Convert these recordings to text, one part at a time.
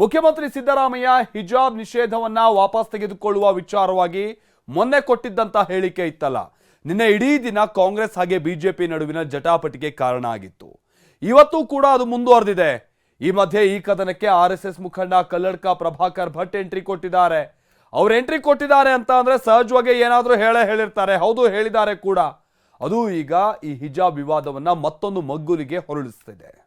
ಮುಖ್ಯಮಂತ್ರಿ ಸಿದ್ದರಾಮಯ್ಯ ಹಿಜಾಬ್ ನಿಷೇಧವನ್ನ ವಾಪಸ್ ತೆಗೆದುಕೊಳ್ಳುವ ವಿಚಾರವಾಗಿ ಮೊನ್ನೆ ಕೊಟ್ಟಿದ್ದಂತ ಹೇಳಿಕೆ ಇತ್ತಲ್ಲ. ನಿನ್ನೆ ಇಡೀ ದಿನ ಕಾಂಗ್ರೆಸ್ ಹಾಗೆ ಬಿಜೆಪಿ ನಡುವಿನ ಜಟಾಪಟಿಗೆ ಕಾರಣ ಆಗಿತ್ತು. ಇವತ್ತು ಕೂಡ ಅದು ಮುಂದುವರೆದಿದೆ. ಈ ಮಧ್ಯೆ ಈ ಕದನಕ್ಕೆ ಆರ್ ಎಸ್ ಎಸ್ ಮುಖಂಡ ಕಲ್ಲಡ್ಕ ಪ್ರಭಾಕರ್ ಭಟ್ ಎಂಟ್ರಿ ಕೊಟ್ಟಿದ್ದಾರೆ. ಅವ್ರು ಎಂಟ್ರಿ ಕೊಟ್ಟಿದ್ದಾರೆ ಅಂತ ಅಂದ್ರೆ ಸಹಜವಾಗಿ ಏನಾದ್ರೂ ಹೇಳೇ ಹೇಳಿರ್ತಾರೆ. ಹೌದು, ಹೇಳಿದ್ದಾರೆ ಕೂಡ. ಅದು ಈಗ ಈ ಹಿಜಾಬ್ ವಿವಾದವನ್ನ ಮತ್ತೊಂದು ಮಗ್ಗುಲಿಗೆ ಹೊರಳಿಸ್ತಿದೆ.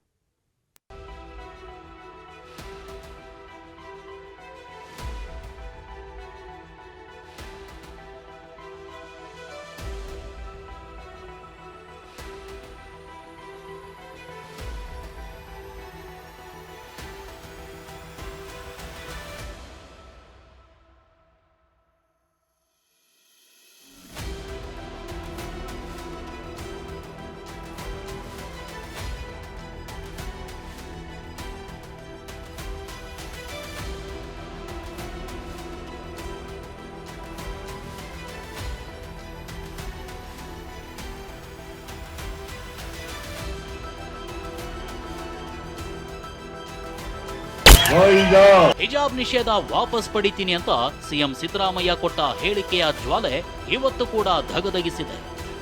ಹಿಜಾಬ್ ನಿಷೇಧ ವಾಪಸ್ ಪಡಿತೀನಿ ಅಂತ ಸಿಎಂ ಸಿದ್ದರಾಮಯ್ಯ ಕೊಟ್ಟ ಹೇಳಿಕೆಯ ಜ್ವಾಲೆ ಇವತ್ತು ಕೂಡ ಧಗಧಗಿಸಿದೆ.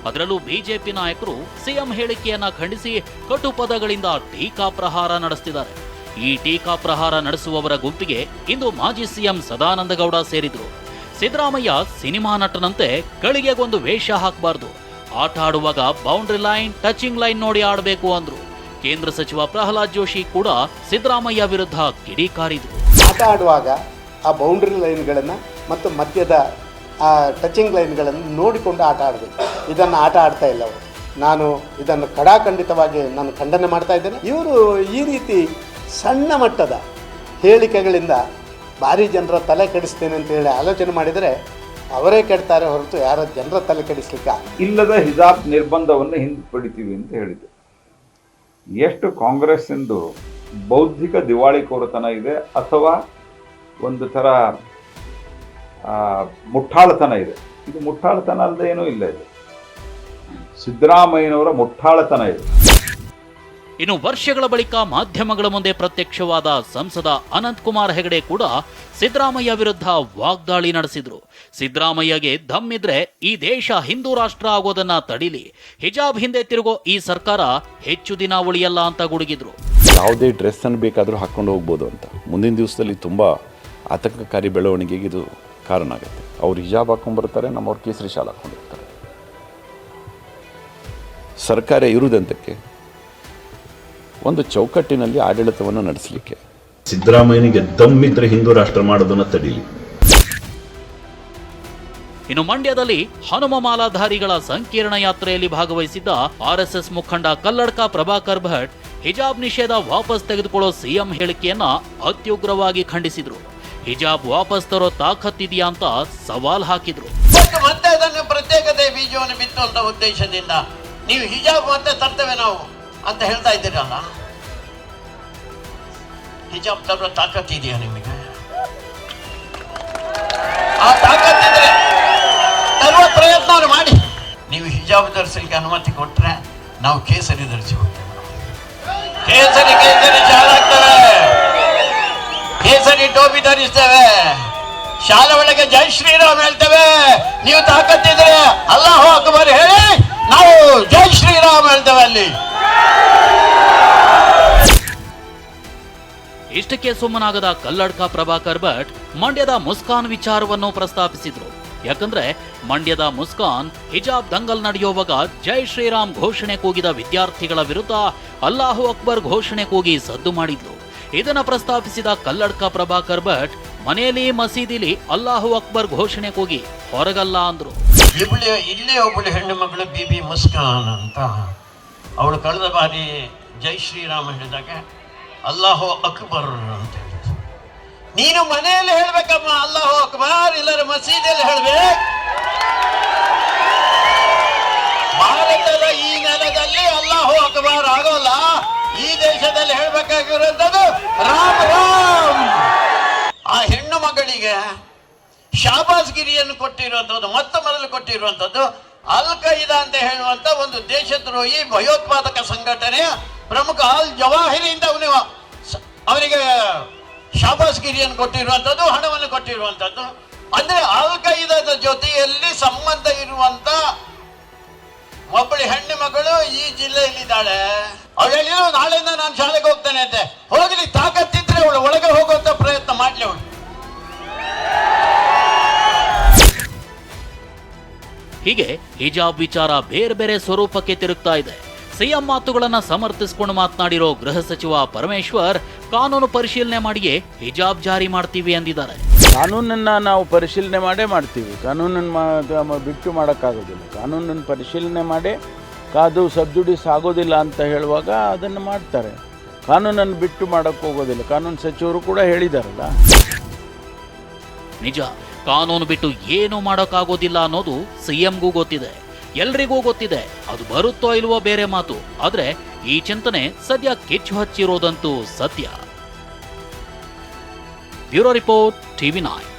ಅದರಲ್ಲೂ ಬಿಜೆಪಿ ನಾಯಕರು ಸಿಎಂ ಹೇಳಿಕೆಯನ್ನ ಖಂಡಿಸಿ ಕಟು ಪದಗಳಿಂದ ಟೀಕಾ ಪ್ರಹಾರ ನಡೆಸ್ತಿದ್ದಾರೆ. ಈ ಟೀಕಾ ಪ್ರಹಾರ ನಡೆಸುವವರ ಗುಂಪಿಗೆ ಇಂದು ಮಾಜಿ ಸಿಎಂ ಸದಾನಂದಗೌಡ ಸೇರಿದ್ರು. ಸಿದ್ದರಾಮಯ್ಯ ಸಿನಿಮಾ ನಟನಂತೆ ಗಳಿಗೆಗೊಂದು ವೇಷ ಹಾಕಬಾರ್ದು. ಆಟ ಆಡುವಾಗ ಬೌಂಡ್ರಿ ಲೈನ್ ಟಚಿಂಗ್ ಲೈನ್ ನೋಡಿ ಆಡಬೇಕು ಅಂದ್ರು. ಕೇಂದ್ರ ಸಚಿವ ಪ್ರಹ್ಲಾದ್ ಜೋಶಿ ಕೂಡ ಸಿದ್ದರಾಮಯ್ಯ ವಿರುದ್ಧ ಕಿಡಿಕಾರಿದ್ರು. ಆಟ ಆಡುವಾಗ ಆ ಬೌಂಡ್ರಿ ಲೈನ್ಗಳನ್ನು ಮತ್ತು ಮಧ್ಯದ ಆ ಟಚಿಂಗ್ ಲೈನ್ಗಳನ್ನು ನೋಡಿಕೊಂಡು ಆಟ ಆಡಬೇಕು. ಇದನ್ನು ಆಟ ಆಡ್ತಾ ಇಲ್ಲ ಅವರು. ನಾನು ಇದನ್ನು ಕಡಾಖಂಡಿತವಾಗಿ ನಾನು ಖಂಡನೆ ಮಾಡ್ತಾ ಇದ್ದೇನೆ. ಇವರು ಈ ರೀತಿ ಸಣ್ಣ ಮಟ್ಟದ ಹೇಳಿಕೆಗಳಿಂದ ಭಾರಿ ಜನರ ತಲೆ ಕೆಡಿಸ್ತೇನೆ ಅಂತ ಹೇಳಿ ಆಲೋಚನೆ ಮಾಡಿದರೆ ಅವರೇ ಕೆಡ್ತಾರೆ ಹೊರತು ಯಾರ ಜನರ ತಲೆ ಕೆಡಿಸ್ಲಿಕ್ಕೆ ಇಲ್ಲದ ಹಿಜಾಬ್ ನಿರ್ಬಂಧವನ್ನು ಹಿಂಪಡಿತೀವಿ ಅಂತ ಹೇಳಿದೆ ಎಷ್ಟು ಕಾಂಗ್ರೆಸ್ಸಿಂದು ಬೌದ್ಧಿಕ ದಿವಾಳಿಕೋರತನ ಇದೆ ಅಥವಾ ಒಂದು ಥರ ಮುಟ್ಟಾಳತನ ಇದೆ? ಇದು ಮುಟ್ಟಾಳತನ ಅಲ್ಲದೆ ಏನೂ ಇಲ್ಲ ಇದು. ಸಿದ್ದರಾಮಯ್ಯನವರ ಮುಟ್ಟಾಳತನ ಇದೆ. ಇನ್ನು ವರ್ಷಗಳ ಬಳಿಕ ಮಾಧ್ಯಮಗಳ ಮುಂದೆ ಪ್ರತ್ಯಕ್ಷವಾದ ಸಂಸದ ಅನಂತ್ ಕುಮಾರ್ ಹೆಗಡೆ ಕೂಡ ಸಿದ್ದರಾಮಯ್ಯ ವಿರುದ್ಧ ವಾಗ್ದಾಳಿ ನಡೆಸಿದ್ರು. ಸಿದ್ದರಾಮಯ್ಯಗೆ ದಮ್ಮಿದ್ರೆ ಈ ದೇಶ ಹಿಂದೂ ರಾಷ್ಟ್ರ ಆಗೋದನ್ನ ತಡಿಲಿ. ಹಿಜಾಬ್ ಹಿಂದೆ ತಿರುಗೋ ಈ ಸರ್ಕಾರ ಹೆಚ್ಚು ದಿನ ಉಳಿಯಲ್ಲ ಅಂತ ಗುಡುಗಿದ್ರು. ಯಾವುದೇ ಡ್ರೆಸ್ಸನ್ನು ಬೇಕಾದರೂ ಹಾಕೊಂಡು ಹೋಗ್ಬೋದು ಅಂತ. ಮುಂದಿನ ದಿವಸದಲ್ಲಿ ತುಂಬ ಆತಂಕಕಾರಿ ಬೆಳವಣಿಗೆಗೆ ಇದು ಕಾರಣ ಆಗುತ್ತೆ. ಅವ್ರು ಹಿಜಾಬ್ ಹಾಕ್ಕೊಂಡ್ಬರ್ತಾರೆ ನಮ್ಮವ್ರು ಕೇಸರಿ ಹಾಕೊಂಡು ಬರ್ತಾರೆ ಸರ್ಕಾರ ಇರುವುದಂತಕ್ಕೆ ಒಂದು ಚೌಕಟ್ಟಿನಲ್ಲಿ ಆಡಳಿತವನ್ನು ನಡೆಸಲಿಕ್ಕೆ. ಸಿದ್ದರಾಮಯ್ಯನಿಗೆ ದಮ್ಮಿದ್ರೆ ಹಿಂದೂ ರಾಷ್ಟ್ರ ಮಾಡೋದನ್ನ ತಡೀಲಿ. ಇನ್ನು ಮಂಡ್ಯದಲ್ಲಿ ಹನುಮ ಮಾಲಾಧಾರಿಗಳ ಸಂಕೀರ್ಣ ಯಾತ್ರೆಯಲ್ಲಿ ಭಾಗವಹಿಸಿದ್ದ ಆರ್ಎಸ್ಎಸ್ ಮುಖಂಡ ಕಲ್ಲಡ್ಕ ಪ್ರಭಾಕರ್ ಭಟ್ ಹಿಜಾಬ್ ನಿಷೇಧ ವಾಪಸ್ ತೆಗೆದುಕೊಳ್ಳೋ ಸಿಎಂ ಹೇಳಿಕೆಯನ್ನ ಅತ್ಯುಗ್ರವಾಗಿ ಖಂಡಿಸಿದ್ರು. ಹಿಜಾಬ್ ವಾಪಸ್ ತರೋ ತಾಕತ್ತಿದೆಯಾ ಅಂತ ಸವಾಲ್ ಹಾಕಿದ್ರು. ಮತ್ತು ಮತ್ತೆ ಅದನ್ನು ಪ್ರತ್ಯೇಕತೆ ಬೀಜವನ್ನು ಬಿತ್ತುವಂತ ಉದ್ದೇಶದಿಂದ ನೀವು ಹಿಜಾಬ್ ಮತ್ತೆ ತರ್ತೇವೆ ನಾವು. ಅಂತ ಹೇಳ್ತಾ ಇದ್ದೀರಲ್ಲ ಹಿಜಾಬ್ ತಾಕತ್ ಇದೆಯಾ ನಿಮಗೆ? ಆ ತಾಕತ್ತಿದ್ರೆ ತರುವ ಪ್ರಯತ್ನ ಮಾಡಿ. ನೀವು ಹಿಜಾಬ್ ಧರಿಸಲಿಕ್ಕೆ ಅನುಮತಿ ಕೊಟ್ರೆ ನಾವು ಕೇಸರಿ ಧರಿಸಿ ಹೋಗ್ತೇವೆ. ಕೇಸರಿ ಕೇಸರಿ ಶಾಲಾಗ್ತವೆ ಕೇಸರಿ ಟೋಪಿ ಧರಿಸ್ತೇವೆ. ಶಾಲೆ ಒಳಗೆ ಜೈ ಶ್ರೀರಾಮ್ ಹೇಳ್ತೇವೆ. ನೀವು ತಾಕತ್ತಿದ್ರೆ ಅಲ್ಲಾಹು ಅಕ್ಬರ್ ಹೇಳಿ, ನಾವು ಜೈ ಶ್ರೀರಾಮ್ ಹೇಳ್ತೇವೆ ಅಲ್ಲಿ. ಇಷ್ಟಕ್ಕೆ ಸುಮ್ಮನಾಗದ ಕಲ್ಲಡ್ಕ ಪ್ರಭಾಕರ್ ಭಟ್ ಮಂಡ್ಯದ ಮುಸ್ಕಾನ್ ವಿಚಾರವನ್ನು ಪ್ರಸ್ತಾಪಿಸಿದ್ರು. ಯಾಕಂದ್ರೆ ಮಂಡ್ಯದ ಮುಸ್ಕಾನ್ ಹಿಜಾಬ್ ದಂಗಲ್ ನಡೆಯುವಾಗ ಜೈ ಶ್ರೀರಾಮ್ ಘೋಷಣೆ ಕೂಗಿದ ವಿದ್ಯಾರ್ಥಿಗಳ ವಿರುದ್ಧ ಅಲ್ಲಾಹು ಅಕ್ಬರ್ ಘೋಷಣೆ ಕೂಗಿ ಸದ್ದು ಮಾಡಿದ್ರು. ಇದನ್ನ ಪ್ರಸ್ತಾಪಿಸಿದ ಕಲ್ಲಡ್ಕ ಪ್ರಭಾಕರ್ ಭಟ್, ಮನೆಯಲ್ಲಿ ಮಸೀದಿಲಿ ಅಲ್ಲಾಹು ಅಕ್ಬರ್ ಘೋಷಣೆ ಕೂಗಿ ಹೊರಗಲ್ಲ ಅಂದ್ರು. ಇಲ್ಲೇ ಒಬ್ಬಳು ಹೆಣ್ಣು ಮಗಳು ಬಿಬಿ ಮುಸ್ಕಾನ್ ಅಂತ. ಅವಳು ಕಳೆದ ಬಾರಿ ಜೈ ಶ್ರೀರಾಮ ಹೇಳಿದಾಗ, ಅಲ್ಲಾಹೋ ಅಕ್ಬರ್ ಅಂತ ಹೇಳಿದ್ರು. ನೀನು ಮನೆಯಲ್ಲಿ ಹೇಳ್ಬೇಕಮ್ಮ, ಅಲ್ಲಾಹೋ ಅಕ್ಬರ್ ಇಲ್ಲರ ಮಸೀದಿಯಲ್ಲಿ ಹೇಳ್ಬೇಕು. ಭಾರತದ ಈ ನೆಲದಲ್ಲಿ ಅಲ್ಲಾಹೋ ಅಕ್ಬರ್ ಆಗೋಲ್ಲ, ಈ ದೇಶದಲ್ಲಿ ಹೇಳ್ಬೇಕಾಗಿರುವಂಥದ್ದು ರಾಮ್ ರಾಮ್. ಆ ಹೆಣ್ಣು ಮಗಳಿಗೆ ಶಾಬಾಸ್ಗಿರಿಯನ್ನು ಕೊಟ್ಟಿರುವಂಥದ್ದು, ಮೊತ್ತ ಮೊದಲು ಕೊಟ್ಟಿರುವಂಥದ್ದು ಅಲ್ ಖೈದಾ ಅಂತ ಹೇಳುವಂತ ಒಂದು ದೇಶದ್ರೋಹಿ ಭಯೋತ್ಪಾದಕ ಸಂಘಟನೆಯ ಪ್ರಮುಖ ಅಲ್ ಜವಾಹಿರಿಯಿಂದ ಅವನು ಅವರಿಗೆ ಶಾಬಾಸ್ಗಿರಿಯನ್ನು ಕೊಟ್ಟಿರುವಂಥದ್ದು, ಹಣವನ್ನು ಕೊಟ್ಟಿರುವಂಥದ್ದು. ಅಂದ್ರೆ ಅಲ್ ಖೈದಾದ ಜೊತೆಯಲ್ಲಿ ಸಂಬಂಧ ಇರುವಂತ ಒಬ್ಬಳು ಹೆಣ್ಣು ಮಗಳು ಈ ಜಿಲ್ಲೆಯಲ್ಲಿದ್ದಾಳೆ. ಅವಳು ಹೇಳಿದ್ರು ನಾಳೆಯಿಂದ ನಾನು ಶಾಲೆಗೆ ಹೋಗ್ತೇನೆ ಅಂತೆ. ಹೋಗ್ಲಿ, ತಾಕತ್ತಿದ್ರೆ ಅವಳು ಒಳಗೆ ಹೋಗುವಂತ ಪ್ರಯತ್ನ ಮಾಡ್ಲಿ ಅವಳು. ಹೀಗೆ ಹಿಜಾಬ್ ವಿಚಾರ ಬೇರೆ ಬೇರೆ ಸ್ವರೂಪಕ್ಕೆ ತಿರುಗ್ತಾ ಇದೆ. ಸಿಎಂ ಮಾತುಗಳನ್ನು ಸಮರ್ಥಿಸಿಕೊಂಡು ಮಾತನಾಡಿರೋ ಗೃಹ ಸಚಿವ ಪರಮೇಶ್ವರ್ ಕಾನೂನು ಪರಿಶೀಲನೆ ಮಾಡಿಯೇ ಹಿಜಾಬ್ ಜಾರಿ ಮಾಡ್ತೀವಿ ಅಂದಿದ್ದಾರೆ. ಕಾನೂನನ್ನು ನಾವು ಪರಿಶೀಲನೆ ಮಾಡೇ ಮಾಡ್ತೀವಿ. ಕಾನೂನನ್ನು ಬಿಟ್ಟು ಮಾಡೋಕ್ಕಾಗೋದಿಲ್ಲ. ಕಾನೂನನ್ನು ಪರಿಶೀಲನೆ ಮಾಡಿ ಕಾದು ಸಬ್ಜುಡಿಸ್ ಆಗೋದಿಲ್ಲ ಅಂತ ಹೇಳುವಾಗ ಅದನ್ನು ಮಾಡ್ತಾರೆ. ಕಾನೂನನ್ನು ಬಿಟ್ಟು ಮಾಡೋಕ್ಕೋಗೋದಿಲ್ಲ ಕಾನೂನು ಸಚಿವರು ಕೂಡ ಹೇಳಿದಾರಲ್ಲ. ನಿಜ. ಕಾನೂನು ಬಿಟ್ಟು ಏನು ಮಾಡೋಕ್ಕಾಗೋದಿಲ್ಲ ಅನ್ನೋದು ಸಿಎಂಗೂ ಗೊತ್ತಿದೆ. ಎಲ್ರಿಗೂ ಗೊತ್ತಿದೆ. ಅದು ಬರುತ್ತೋ ಇಲ್ವೋ ಬೇರೆ ಮಾತು. ಆದ್ರೆ ಈ ಚಿಂತನೆ ಸದ್ಯ ಕೆಚ್ಚು ಹಚ್ಚಿರೋದಂತೂ ಸತ್ಯ. Bureau report TV nine